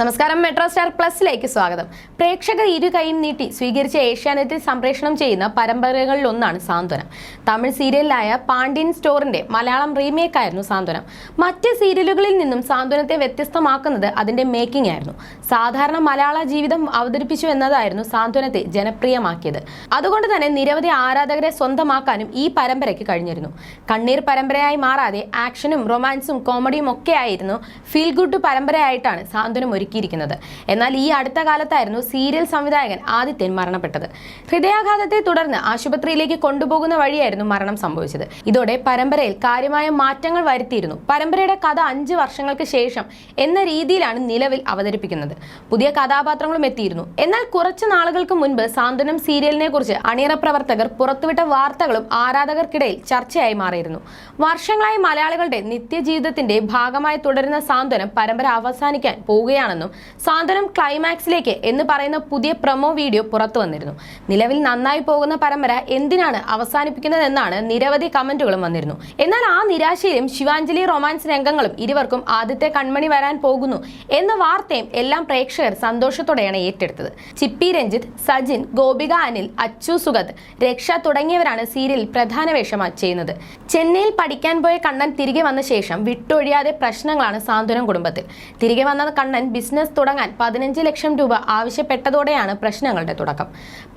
നമസ്കാരം metro star പ്ലസിലേക്ക് സ്വാഗതം. പ്രേക്ഷകർ ഇരു കൈയും നീട്ടി സ്വീകരിച്ച ഏഷ്യാനെറ്റിൽ സംപ്രേഷണം ചെയ്യുന്ന പരമ്പരകളിലൊന്നാണ് സാന്ത്വനം. തമിഴ് സീരിയലിലായ പാണ്ഡ്യൻ സ്റ്റോറിന്റെ മലയാളം റീമേക്ക് ആയിരുന്നു സാന്ത്വനം. മറ്റ് സീരിയലുകളിൽ നിന്നും സാന്ത്വനത്തെ വ്യത്യസ്തമാക്കുന്നത് അതിന്റെ മേക്കിംഗ് ആയിരുന്നു. സാധാരണ മലയാള ജീവിതം അവതരിപ്പിച്ചു എന്നതായിരുന്നു സാന്ത്വനത്തെ ജനപ്രിയമാക്കിയത്. അതുകൊണ്ട് തന്നെ നിരവധി ആരാധകരെ സ്വന്തമാക്കാനും ഈ പരമ്പരയ്ക്ക് കഴിഞ്ഞിരുന്നു. കണ്ണീർ പരമ്പരയായി മാറാതെ ആക്ഷനും റൊമാൻസും കോമഡിയും ഒക്കെ ആയിരുന്നു ഫീൽ ഗുഡ് പരമ്പരയായിട്ടാണ് സാന്ത്വനം ഒരുക്കിയിരിക്കുന്നത്. എന്നാൽ ഈ അടുത്ത കാലത്തായിരുന്നു സീരിയൽ സംവിധായകൻ ആദിത്യൻ മരണപ്പെട്ടത്. ഹൃദയാഘാതത്തെ തുടർന്ന് ആശുപത്രിയിലേക്ക് കൊണ്ടുപോകുന്ന വഴിയായിരുന്നു മരണം സംഭവിച്ചത്. ഇതോടെ പരമ്പരയിൽ കാര്യമായ മാറ്റങ്ങൾ വരുത്തിയിരുന്നു. പരമ്പരയുടെ കഥ അഞ്ച് വർഷങ്ങൾക്ക് ശേഷം എന്ന രീതിയിലാണ് നിലവിൽ അവതരിപ്പിക്കുന്നത്. പുതിയ കഥാപാത്രങ്ങളും എത്തിയിരുന്നു. എന്നാൽ കുറച്ച് നാളുകൾക്ക് മുൻപ് സാന്ത്വനം സീരിയലിനെ കുറിച്ച് അണിയറ പ്രവർത്തകർ പുറത്തുവിട്ട വാർത്തകളും ആരാധകർക്കിടയിൽ ചർച്ചയായി മാറിയിരുന്നു. വർഷങ്ങളായി മലയാളികളുടെ നിത്യജീവിതത്തിന്റെ ഭാഗമായി തുടരുന്ന സാന്ത്വനം പരമ്പര അവസാനിക്കാൻ പോവുകയാണെന്നും സാന്ത്വനം ക്ലൈമാക്സിലേക്ക് എന്ന് പറയുന്ന പുതിയ പ്രൊമോ വീഡിയോ പുറത്തു വന്നിരുന്നു. നിലവിൽ നന്നായി പോകുന്ന പരമ്പര എന്തിനാണ് അവസാനിപ്പിക്കുന്നതെന്നാണ് നിരവധി കമന്റുകളും വന്നിരുന്നു. എന്നാൽ ആ നിരാശയിലും ശിവാഞ്ജലി റൊമാൻസ് രംഗങ്ങളും ഇരുവർക്കും ആദ്യത്തെ കൺമണി വരാൻ പോകുന്നു എന്ന വാർത്തയും എല്ലാം പ്രേക്ഷകർ സന്തോഷത്തോടെയാണ് ഏറ്റെടുത്തത്. ചിപ്പി രഞ്ജിത്ത് സജിൻ ഗോപിക അനിൽ അച്ചു സുഗത് രക്ഷ തുടങ്ങിയവരാണ് സീരിയൽ പ്രധാന വേഷം ചെയ്യുന്നത്. ചെന്നൈയിൽ പഠിക്കാൻ പോയ കണ്ണൻ തിരികെ വന്ന ശേഷം വിട്ടൊഴിയാതെ പ്രശ്നങ്ങളാണ് സാന്ത്വനം കുടുംബത്തിൽ. തിരികെ വന്ന കണ്ണൻ ബിസിനസ് തുടങ്ങാൻ പതിനഞ്ച് ലക്ഷം രൂപ ആവശ്യപ്പെട്ടതോടെയാണ് പ്രശ്നങ്ങളുടെ തുടക്കം.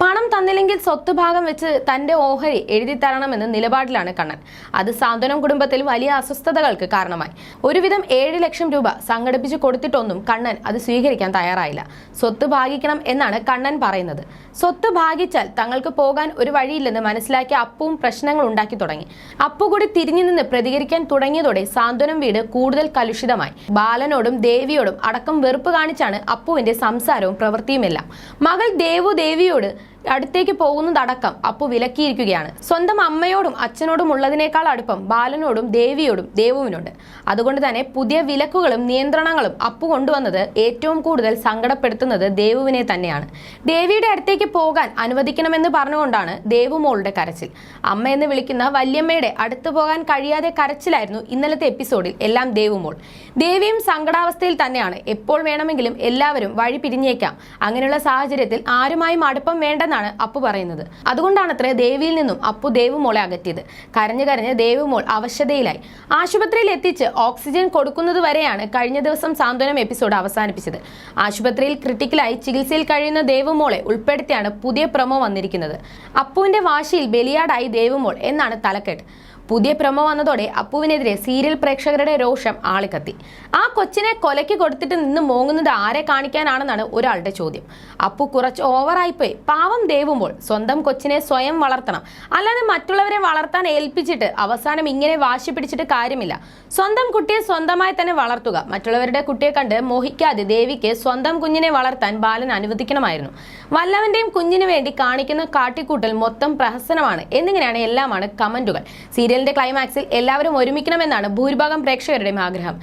പണം തന്നില്ലെങ്കിൽ സ്വത്ത് ഭാഗം വെച്ച് തന്റെ ഓഹരി എഴുതി തരണമെന്ന് നിലപാടിലാണ് കണ്ണൻ. അത് സാന്ത്വനം കുടുംബത്തിൽ വലിയ അസ്വസ്ഥതകൾക്ക് കാരണമായി. ഒരുവിധം ഏഴ് ലക്ഷം രൂപ സംഘടിപ്പിച്ച് കൊടുത്തിട്ടൊന്നും കണ്ണൻ അത് സ്വീകരിക്കാൻ തയ്യാറായില്ല. സ്വത്ത് ഭാഗിക്കണം എന്നാണ് കണ്ണൻ പറയുന്നത്. സ്വത്ത് ഭാഗിച്ചാൽ തങ്ങൾക്ക് പോകാൻ ഒരു വഴിയില്ലെന്ന് മനസ്സിലാക്കിയ അപ്പുവും പ്രശ്നങ്ങൾ ഉണ്ടാക്കി തുടങ്ങി. അപ്പു കൂടി തിരിഞ്ഞു നിന്ന് പ്രതികരിക്കാൻ തുടങ്ങിയതോടെ സാന്ത്വനം വീട് കൂടുതൽ കലുഷിതമായി. ബാലനോടും ദേവിയോടും അടക്കം വെറുപ്പ് കാണിച്ചാണ് അപ്പുവിന്റെ സംസാരവും പ്രവൃത്തിയുമെല്ലാം. മകൾ ദേവു ദേവിയോട് അടുത്തേക്ക് പോകുന്നതടക്കം അപ്പു വിലക്കിയിരിക്കുകയാണ്. സ്വന്തം അമ്മയോടും അച്ഛനോടും ഉള്ളതിനേക്കാൾ അടുപ്പം ബാലനോടും ദേവിയോടും ദേവുവിനുണ്ട്. അതുകൊണ്ട് തന്നെ പുതിയ വിലക്കുകളും നിയന്ത്രണങ്ങളും അപ്പു കൊണ്ടുവന്നത് ഏറ്റവും കൂടുതൽ സങ്കടപ്പെടുത്തുന്നത് ദേവുവിനെ തന്നെയാണ്. ദേവിയുടെ അടുത്തേക്ക് പോകാൻ അനുവദിക്കണമെന്ന് പറഞ്ഞുകൊണ്ടാണ് ദേവു ദേവുമോളുടെ കരച്ചിൽ. അമ്മ എന്ന് വിളിക്കുന്ന വല്യമ്മയുടെ അടുത്ത് പോകാൻ കഴിയാതെ കരച്ചിലായിരുന്നു ഇന്നലത്തെ എപ്പിസോഡിൽ എല്ലാം ദേവു മോൾ. ദേവിയും സങ്കടാവസ്ഥയിൽ തന്നെയാണ്. എപ്പോൾ വേണമെങ്കിലും എല്ലാവരും വഴി പിരിഞ്ഞേക്കാം. അങ്ങനെയുള്ള സാഹചര്യത്തിൽ ആരുമായും അടുപ്പം വേണ്ടെന്നാണ് അപ്പു പറയുന്നത്. അതുകൊണ്ടാണത്രേ ദേവിയിൽ നിന്നും അപ്പു ദേവുമോളെ അകറ്റിയത്. കരഞ്ഞു കരഞ്ഞ് ദേവുമോൾ അവശതയിലായി. ആശുപത്രിയിൽ എത്തിച്ച് ഓക്സിജൻ കൊടുക്കുന്നത് വരെയാണ് കഴിഞ്ഞ ദിവസം സാന്ത്വനം എപ്പിസോഡ് അവസാനിപ്പിച്ചത്. ആശുപത്രിയിൽ ക്രിട്ടിക്കലായി ചികിത്സയിൽ കഴിയുന്ന ദേവുമോളെ ഉൾപ്പെടുത്തിയാണ് പുതിയ പ്രമോ വന്നിരിക്കുന്നത്. അപ്പുവിന്റെ വാശിയിൽ ബലിയാടായി ദേവുമോൾ എന്നാണ് തലക്കെട്ട്. പുതിയ പ്രമോ വന്നതോടെ അപ്പുവിനെതിരെ സീരിയൽ പ്രേക്ഷകരുടെ രോഷം ആളിക്കത്തി. ആ കൊച്ചിനെ കൊലയ്ക്ക് കൊടുത്തിട്ട് നിന്ന് മോങ്ങുന്നത് ആരെ കാണിക്കാനാണെന്നാണ് ഒരാളുടെ ചോദ്യം. അപ്പു കുറച്ച് ഓവറായിപ്പോയി പാവം ദേവുമ്പോൾ സ്വന്തം കൊച്ചിനെ സ്വയം വളർത്തണം. അല്ലാതെ മറ്റുള്ളവരെ വളർത്താൻ ഏൽപ്പിച്ചിട്ട് അവസാനം ഇങ്ങനെ വാശി പിടിച്ചിട്ട് കാര്യമില്ല. സ്വന്തം കുട്ടിയെ സ്വന്തമായി തന്നെ വളർത്തുക. മറ്റുള്ളവരുടെ കുട്ടിയെ കണ്ട് മോഹിക്കാതെ ദേവിക്ക് സ്വന്തം കുഞ്ഞിനെ വളർത്താൻ ബാലൻ അനുവദിക്കണമായിരുന്നു. വല്ലവന്റെയും കുഞ്ഞിനു വേണ്ടി കാണിക്കുന്ന കാട്ടിക്കൂട്ടൽ മൊത്തം പ്രഹസനമാണ്. എന്നിങ്ങനെയാണ് എല്ലാമാണ് കമന്റുകൾ. സീരിയലിന്റെ ക്ലൈമാക്സിൽ എല്ലാവരും ഒരുമിക്കണമെന്നാണ് ഭൂരിഭാഗം പ്രേക്ഷകരുടെയും ആഗ്രഹം.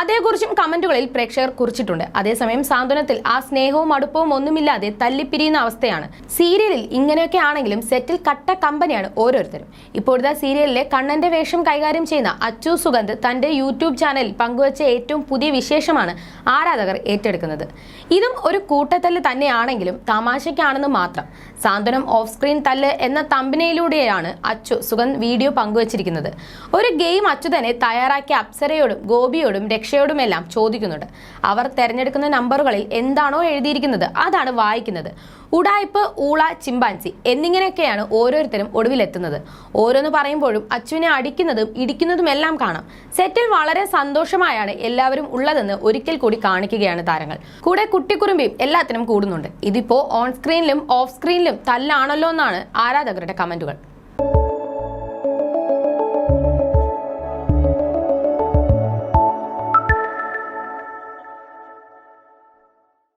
അതേക്കുറിച്ചും കമന്റുകളിൽ പ്രേക്ഷകർ കുറിച്ചിട്ടുണ്ട്. അതേസമയം സാന്ത്വനത്തിൽ ആ സ്നേഹവും അടുപ്പവും ഒന്നുമില്ലാതെ തല്ലിപ്പിരിയുന്ന അവസ്ഥയാണ്. സീരിയലിൽ ഇങ്ങനെയൊക്കെ ആണെങ്കിലും സെറ്റിൽ കട്ട കമ്പനിയാണ് ഓരോരുത്തരും. ഇപ്പോഴത്തെ സീരിയലിലെ കണ്ണന്റെ വേഷം കൈകാര്യം ചെയ്യുന്ന അച്ചു സുഗന്ധ് തന്റെ യൂട്യൂബ് ചാനലിൽ പങ്കുവച്ച ഏറ്റവും പുതിയ വിശേഷമാണ് ആരാധകർ ഏറ്റെടുക്കുന്നത്. ഇതും ഒരു കൂട്ടത്തല്ല് തന്നെയാണെങ്കിലും തമാശയ്ക്കാണെന്ന് മാത്രം. സാന്ത്വനം ഓഫ് സ്ക്രീൻ തല്ല് എന്ന തമ്പനയിലൂടെയാണ് അച്ചു സുഗന്ധ് വീഡിയോ പങ്കുവച്ചിരിക്കുന്നത് ഒരു ഗെയിം അച്യുതനെ തയ്യാറാക്കിയ അപ്സരയോടും ഗോപിയോടും രക്ഷയോടുമെല്ലാം ചോദിക്കുന്നുണ്ട്. അവർ തിരഞ്ഞെടുക്കുന്ന നമ്പറുകളിൽ എന്താണോ എഴുതിയിരിക്കുന്നത് അതാണ് വായിക്കുന്നത്. ഉടായ്പ് ഊള ചിമ്പാൻസി എന്നിങ്ങനെയൊക്കെയാണ് ഓരോരുത്തരും ഒടുവിലെത്തുന്നത്. ഓരോന്ന് പറയുമ്പോഴും അച്ചുവിനെ അടിക്കുന്നതും ഇടിക്കുന്നതും എല്ലാം കാണാം. സെറ്റിൽ വളരെ സന്തോഷമായാണ് എല്ലാവരും ഉള്ളതെന്ന് ഒരിക്കൽ കൂടി കാണിക്കുകയാണ് താരങ്ങൾ. കൂടെ കുട്ടിക്കുറുമ്പിയും എല്ലാത്തിനും കൂടുന്നുണ്ട്. ഇതിപ്പോ ഓൺ സ്ക്രീനിലും ഓഫ് സ്ക്രീനിലും തല്ലാണല്ലോ എന്നാണ് ആരാധകരുടെ കമന്റുകൾ.